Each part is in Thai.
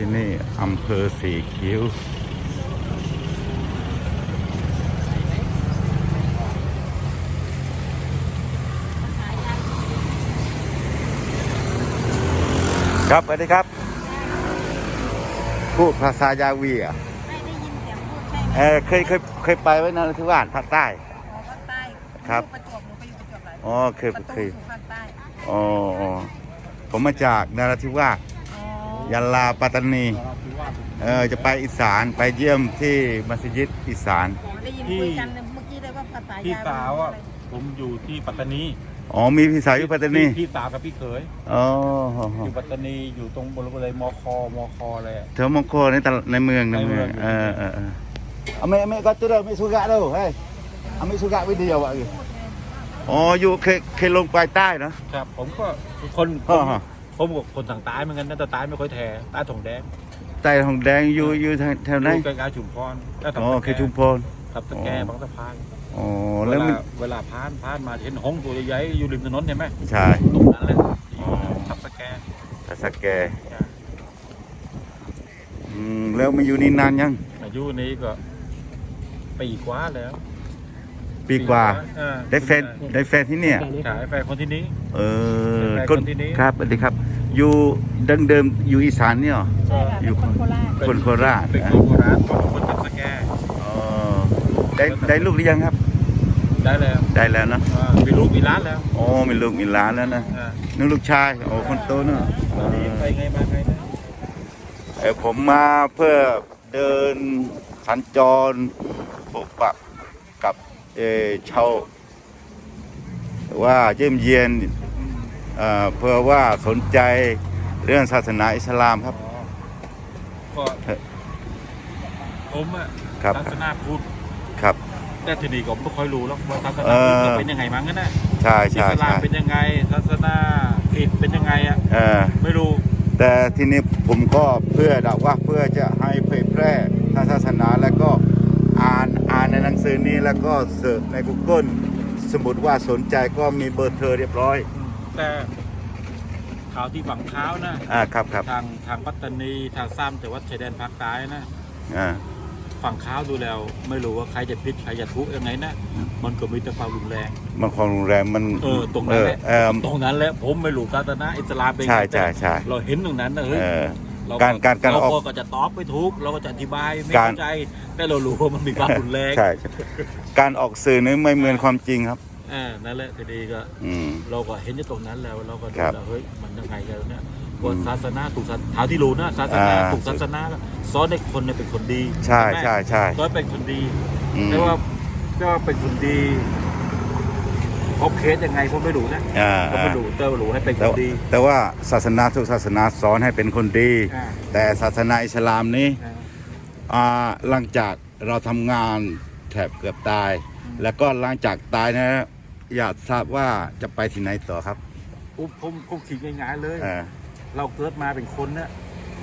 ที่นี่อำเภอสีคิ้ว ครับสวัสดีครับ พูดภาษายาวีเหรอะไม่ได้ยินเสียงพูดใช่ไหมเออเคยเคยเคยไปไว้นราธิวาสภาคใต้ อ๋อภาคใต้ครับประจวบหนูไปอยู่ประจวบหลายอ๋อเคยประตูเคยสู่ภาคใต้อ๋ออ๋อผมมาจากนราธิวาสอ๋อ ยะลาปัตตานีเออจะไปอีสานไปเยี่ยมที่มัสยิดอีสาน ได้ยินพี่คุยกันเมื่อกี้เลยว่าภาษาพี่ยาสาวอะไรผมอยู่ที่ปัตตานีอ๋อมีพี่สาวอยู่ปัตตานีพี่พี่สาวกับพี่เขยอ๋ออยู่ปัตตานีอยู่ตรงบริเวณมคมคเลยอะแถวมงโคในตลาดในเมืองในเมืองในเมือง เออเออเออเอาไม่ไม่ก็จะได้ไม่สุกะ đâu เฮ้ยเอาไม่สุกะวิดีโออะอ๋ออยู่เคยเคยลงไปใต้เนอะครับ ผมก็คนอ๋อฮะ ผมกับคนทางใต้เหมือนกันนะแต่ใต้ไม่ค่อยแท้ใต้ถงแดงใต้ทองแดงอยู่อยู่ทางแถวไหนอยู่ใกล้ๆชุมพรแล้วอ๋อคือชุมพรครับตะแกบางสะพานอ๋อเวแล้วลามันเวลาพานพานมาเห็นห้องตัวใหญ่ๆอยู่ริมถนนเห็นไหมใช่ตรงนั้นแหละอ๋อทับตะแกแต่สแกอืมแล้วมาอยู่นี่นานยังอายุนี้ก็ปีกว่าแล้ว ปีกว่า เออได้แฟนได้แฟนที่เนี่ย ขายแฟนคนที่นี้ เออเป็นแฟนคนคนที่นี่ ครับสวัสดีครับ อยู่ดังเดิมอยู่อีสานเนี่ยเหรอ ใช่ค่ะอยู่ เป็นคนโคราชคนโคราชเป็นนะคนโคราชคนคนทับตะแกอ๋อได้ได้ลูกหรือยังครับ ได้แล้วได้แล้วเนอะอ่ามีลูกมีร้านแล้วอ๋อมีลูกมีหลานแล้วนะอ่านึกลูกชายโอ้คนโตเนอะตอนนี้ไปไงมาไงนะเออผมมาเพื่อเดินสัญจรพบปะกับเออ ชาวว่าเยี่ยมเยียนเอ่อเพื่อว่าสนใจเรื่องศาสนาอิสลามครับอ๋อก็ผมอะครับศาสนาพุทธครับ แต่ทีนี้ก็ไม่ค่อยรู้หรอกว่าศาสเอนาอพุทธจะเป็นยังไงมั้งกันนะใช่อิใช่สลามใช่เป็นยังไงศาสนาคริสต์เป็นยังไงอะเออไม่รู้ แต่ทีนี้ผมก็เพื่อดว่าเพื่อจะให้เผยแพร่ทางศาสนาแล้วก็อ่าน อ่านในหนังสือนี้แล้วก็เสิร์ชใน Google สมมติว่าสนใจก็มีเบอร์เธอเรียบร้อยอืมแต่ข่าวที่ฝั่งเท้านะอ่าครับครับทางทางปัตตานีทางซ้ำแต่ว่าชายแดนภาคใต้นะอ่าฝั่งข้าวดูแล้วไม่รู้ว่าใครจะพิษใครจะทุกข์ยังไงนะมันก็มีแต่ความรุนแรงมันความรุนแรงมันเออตรงนั้นแหละเออตรงนั้นแหละผมไม่รู้ศาสนาอิสลามเป็นไงใช่ใช่แต่ใช่เราเห็นตรงนั้นนะเฮ้ย เออเราการการการเราออกก็จะตอบไม่ถูกเราก็จะอธิบายไม่การเข้าใจแต่เรารู้ว่ามันมีความรุนแรงใช่ใช่การออกสื่อนี่ไม่เหมือนความจริงครับอ่านั่นแหละทีนี้ก็อืมเราก็เห็นอยู่ตรงนั้นแล้วเราก็ดูครับแล้วเฮ้ยมันยังไงกันเนี่ยว่าศาสนาถูกศาสนาที่รู้นะศาสนาอ่าถูกศาสนาสอนให้คนเนี่ยเป็นคนดี ใช่ไหมใช่ใช่สอนเป็นคนดีอืมแต่ว่าก็เป็นคนดี พบเคสยังไงผมไม่รู้นะอ่าผมไม่รู้แต่ว่ารู้ให้เป็นคแต่นว่าดี แต่ว่าศาสนาทุกศาสนาสอนให้เป็นคนดี อ่า แต่ศาสนาอิสลามนี้อ่า อ่าหลังจากเราทำงานแถบเกือบตายอืมแล้วก็หลังจากตายนะอยากทราบว่าจะไปที่ไหนต่อครับผมผมผมคิดง่ายๆเลยเออเราเกิดมาเป็นคนนะ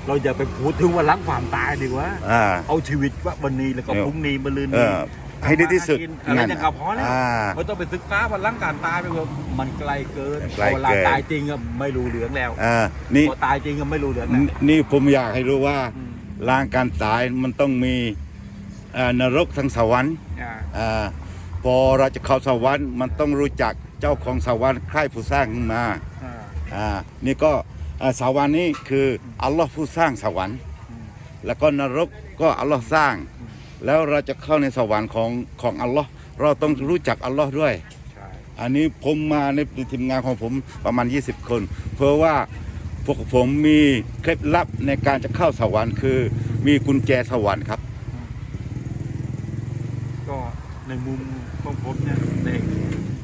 เราอย่าไปพูดถึงว่ารักความตายดีกว่า อ่า เอาชีวิตว่าวันนี้แล้วก็เออ พรุ่งนี้มะรืนเอนี้อ ให้ดีที่สุดทำมาหากินอะไรอย่างกับพอแล้วอ่าไม่ต้องไปศึกษาว่าร่างการตายไปว่ามันไกลเกินไกลพอเวลาเกินตายจริงอะไม่รู้เหลืองแล้วอ่านี่พอตายจริงก็ไม่รู้เหลืองแล้วนี่ผมอยากให้รู้ว่าอืมร่างการตายมันต้องมีเอ่อนรกทั้งสวรรค์อ่าอ่าพอเราจะเข้าสวรรค์มันต้องรู้จักเจ้าของสวรรค์ใครผู้สร้างขึ้นมาอ่าอ่านี่ก็อ่าสวรรค์นี่คืออัลลอฮ์ผู้สร้างสวรรค์อืมแล้วก็นรกก็อัลลอฮ์สร้าง แล้วเราจะเข้าในสวรรค์ของของอัลลอฮ์เราต้องรู้จักอัลลอฮ์ด้วยใช่อันนี้ผมมาในทีมงานของผมประมาณ 20 คน เพราะว่าพวกผมมีเคล็ดลับในการจะเข้าสวรรค์คือ มีกุญแจสวรรค์ครับ ก็ในมุมของผมเนี่ยใน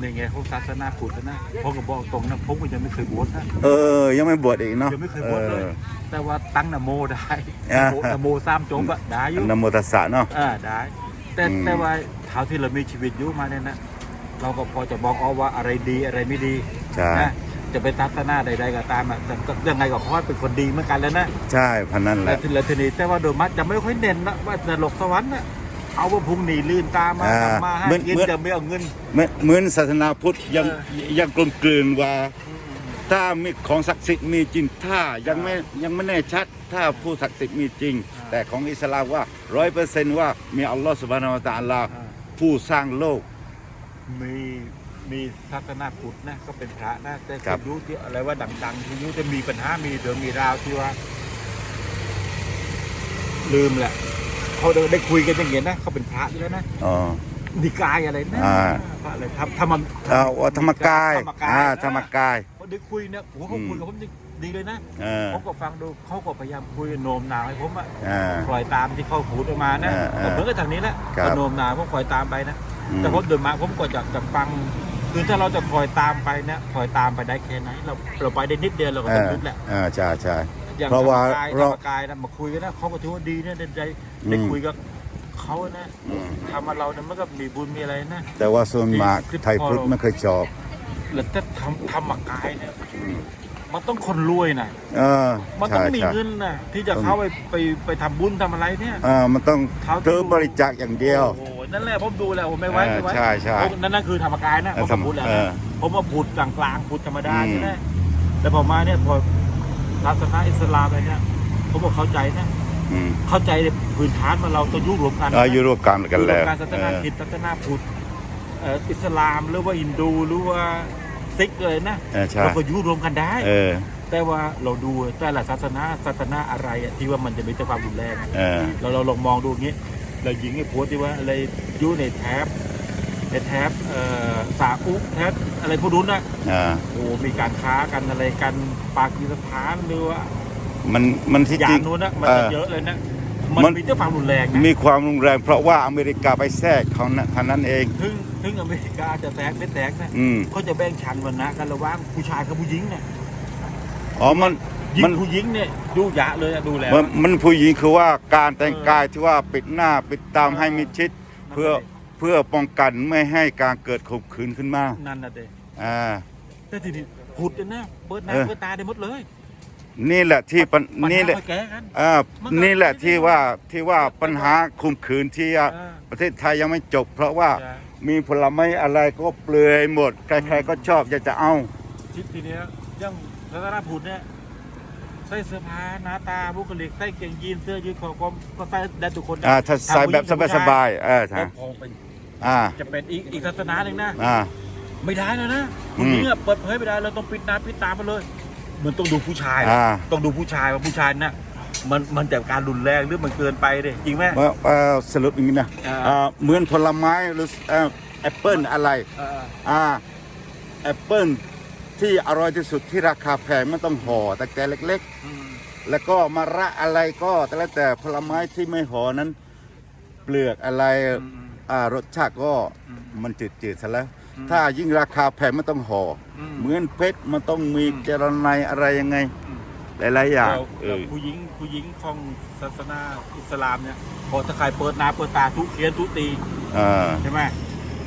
ในแง่ของศาสนาพุทธนะผมก็บอกตรงนะผมก็ยังไม่เคยบวชนะเออ ยังไม่บวชอีกเนาะยังไม่เคยบวชเลยออแต่ว่าตั้งนะโมได้อ่านะโมนะโมสามจบอะได้อยู่นะโมตัสสะเนาะอ่าได้ แต่อืมแต่ว่าเท่าที่เรามีชีวิตอยู่มาเนี่ยนะเราก็พอจะบอกเอาว่าอะไรดีอะไรไม่ดีใช่นะจะเป็นศาสนาใดๆก็ตามอะแต่ก็ยังไงก็ขอให้เป็นคนดีเหมือนกันแล้วนะ ใช่พันนั้นแหแต่ละทีละทีนี้แต่ว่าโดยมักจะไม่ค่อยเน้นนะว่าจะหลกสวรรค์นะ เอาว่าพุ่งหนีลื่นตามมาอ่าทำมาให้เหมือนกินเหมือน จะไม่เอาเงิน เหมือนเหมือนศาสนาพุทธยังเออยังกลมกลืนว่า ถ้ามีของศักดิ์สิทธิ์มีจริงถ้ายังไม่ยังไม่แน่ชัด ถ้าผู้ศักดิ์สิทธิ์มีจริงอ่าแต่ของอิสลามว่าร้อยเปอร์เซนต์ว่ามีอัลลอฮฺสุบฮานาวะตะอาลาอ่าผู้สร้างโลก มีมีศาสนาพุทธนะก็เป็นพระนะแต่ครัคุบ ณรู้ที่อะไรว่าดังๆคุณรู้จะมีปัญหามีเดือมีราวที่ว่า ลืมแหละ เขาได้คุยกันอย่างเงี้ยนะเขาเป็นพระอยู่แล้วนะอ๋อ นิกายอะไรนะอ่า พระอะไรทำทำมันอ่าว่าธรรมกายธรรมกายอ่านะธรรมกาย เขาได้คุยเนี่ยโอ้โหเขาคุยกับผมดีเลยนะเออ ผมก็ฟังดูเขาก็พยายามคุยโน้มน้าวให้ผมอะอ่าปล่อยตามที่เขาพูดออกมานะเออเออก็เหมือนกับทางนี้แหละครับ ก็โน้มน้าวผมคอยตามไปนะ อืม แต่ผมเดินมาผมก็อยากจะฟังคือถ้าเราจะคอยตามไปเนี่ยคอยตามไปได้แค่ไหนเราเราไปได้นิดเดียวเราก็เอต้องอนึกแหละเออใช่ใช่ อย่างเพราะว่าธรรมกายธรเรา รมกายนะมาคุยกันนะเขาก็ถือว่าดีนะได้ได้ ได้อืมคุยกับเขานะอืมทำมาเราเนี่ยมันก็มีบุญมีอะไรนะแต่ว่าส่วนมากที่ไทยพุทธไม่เคยชอบแล้วถ้าทำธรรมกายเนี่ยมันต้องคนรวยนะเออมันต้อใช่งมีใช่เงินนะที่จะเข้าไปไปไปทำบุญทำอะไรเนี่ยเออมันต้องเขาจะซื้อบริจาคอย่างเดียวโอ้โหนั่นแหละผมดูแล้วผมไม่ไว้เออไม่ไว้ใช่ใช่ผมนั่นนั่นคือธรรมกายนะผมธรรมพูดแล้วเอนะอผมมาพูดกลางกลางๆพูดธรรมดาอืมใช่ไหมแต่พอมาเนี่ยพอศาสนาอิสลามอะไรเนี่ยผมบอกเข้าใจนะอืม เข้าใจในพื้นฐานมาเราต้องยุ่งรวมกันเอออยู่ร่วมกันกันอยู่รแล้วมการศาสนาเออคริดศาสนาพุทธเอ่ออิสลามหรือว่าฮินดูหรือว่าซิกเลยนะเออใช่เราก็ยุ่งรวมกันได้เออแต่ว่าเราดูแต่ละศาสนาศาสนาอะไรอะที่ว่ามันจะมีแต่ความรุนแรงอะเออเราเราลองมองดูอย่างนี้เรายิงไอ้โพสต์ที่ว่าอะไรอยูในแท็บในแท็บเอ่อสาอุแท็บอะไรพวกนู้นนะอ่าโอ้มีการค้ากันอะไรกันปากีสถานหรือว่า มันมันที่อย่าจริงงนู้นนะมันเอจะอเยอะเลยนะมันมัน มีแต่ความรุนแรงนะมีความรุนแรงเพราะว่าอเมริกาไปแทรกเขานะเท่านั้นเอง ถึงถึงอเมริกาจะแตกไม่แตกนะอืมเขาจะแบ่งชั้นวันนะกันระหว่างผู้ชายกับผู้หญิงเนี่ยอ๋อมันยิมังนผู้หญิงเนี่ยดูยะเลยอะดูแล้วมันมันผู้หญิงคือว่าการแต่งเออกายที่ว่าปิดหน้าปิดตามให้มิดชิด เพื่อเพื่อป้องกันไม่ให้การเกิดข่มขืนขึ้นมานั่นน่ะเด้อ่า แต่ทีนี้พูดกันนะ เปิดหน้าเออ เปิดตาได้หมดเลย นี่แหละที่ปัญปัญนี่หาแหละมาแก้กันอ่ามันก็นี่แหละที่ว่าที่ว่าปัญหาข่มขืนที่อะอ่าประเทศไทยยังไม่จบ เพราะว่าใช่ มีผลไม้อะไรก็เปลือยหมด ใครๆก็ชอบอยากจะเอา ชิดทีเนี้ยยังรัตนพุทธเนี่ยใส่เสื้อผ้าหน้าตาบุคลิกใส่เกงยีนเสื้อยืดคอกลมก็ใส่ได้ทุกคนนะอ่าถ้าใส่แบบสบายๆเออๆแล้ใช่วพอเป็นอ่า จะเป็นอีกอีกศาสนาหนึ่งนะ อ่า ไม่ได้แล้วนะอืผู้มหญิงอะเปิดเผยไม่ได้เราต้องปิดหน้าปิดตาไปเลย มันต้องดูผู้ชาย อ่า ต้องดูผู้ชายว่าผู้ชายน่ะมันมันแต่การรุนแรงหรือมันเกินไปเลยจริงไหม ว่าเอ่อสรุปอย่างนี้นะอ่าอ่าเหมือนผลไม้หรือเอ่อแอปเปิลอะไรเออ อ่าแอปเปิลที่อร่อยที่สุดที่ราคาแพงไม่ต้องห่อแต่แกเล็ก อืม ๆ แล้วก็มะระอะไรก็แต่แล้วแต่ผลไม้ที่ไม่ห่อนั้น เปลือกอะไรอืมอ่ารสชาติก็อืมมันจืดๆซะแล้วอืม ถ้ายิ่งราคาแพงไม่ต้องห่อออืมเหมือนเพชรมันต้องมีอืมเจรไนยอะไรยังไงอืมหลายๆอย่างแล้วเอแล้วอผู้หญิงผู้หญิงของศาสนาอิสลามเนี่ยพอถ้าใครเปิดหน้าเปิดตาทุกเขียนทุกตีอ่าใช่ไหม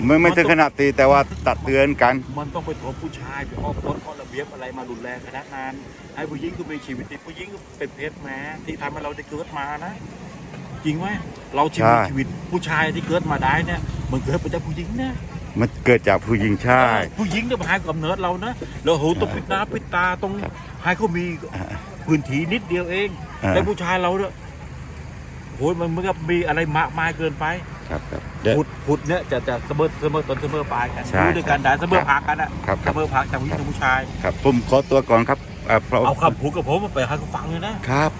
ไม่ไม่ถึงขนาดตีแต่ว่าตัดเตือนกัน มันต้องไปโทษผู้ชายไปออกกฎข้อระเบียบอะไรมารุนแรงขนาดนั้นให้ผู้หญิงก็มีชีวิตที่ผู้หญิงก็เป็นเพศแม้ที่ทำให้เราได้เกิดมานะจริงไหมเราชีวิตใช่ชีวิตผู้ชายที่เกิดมาได้เนี่ยมันเกิดมาจากผู้หญิงนะ มันเกิดจากผู้หญิงใช่ ผู้หญิงเนี่ยมาให้กำเนิดเรานะแล้วโหต้องปิดหน้าปิดตาตรงครับให้เขามีอ่าพื้นที่นิดเดียวเองอ่าแต่ผู้ชายเราเนี่ยโหมันเหมือนกับมีอะไรมากมายเกินไปครับครับเดี๋ยวพุดพุดเนี่ยจะจะเสมอเสมอต้นเสมอปลายกันใช่อยู่ด้วยกันได้เสมอพักกันอะครับคเสรับมอพักจากผู้หญิงกับผู้ชาย ครับผมขอตัวก่อนครับอ่าเพราะเอาคำพูดกับผมมาไปให้เขาฟังเลยนะครับ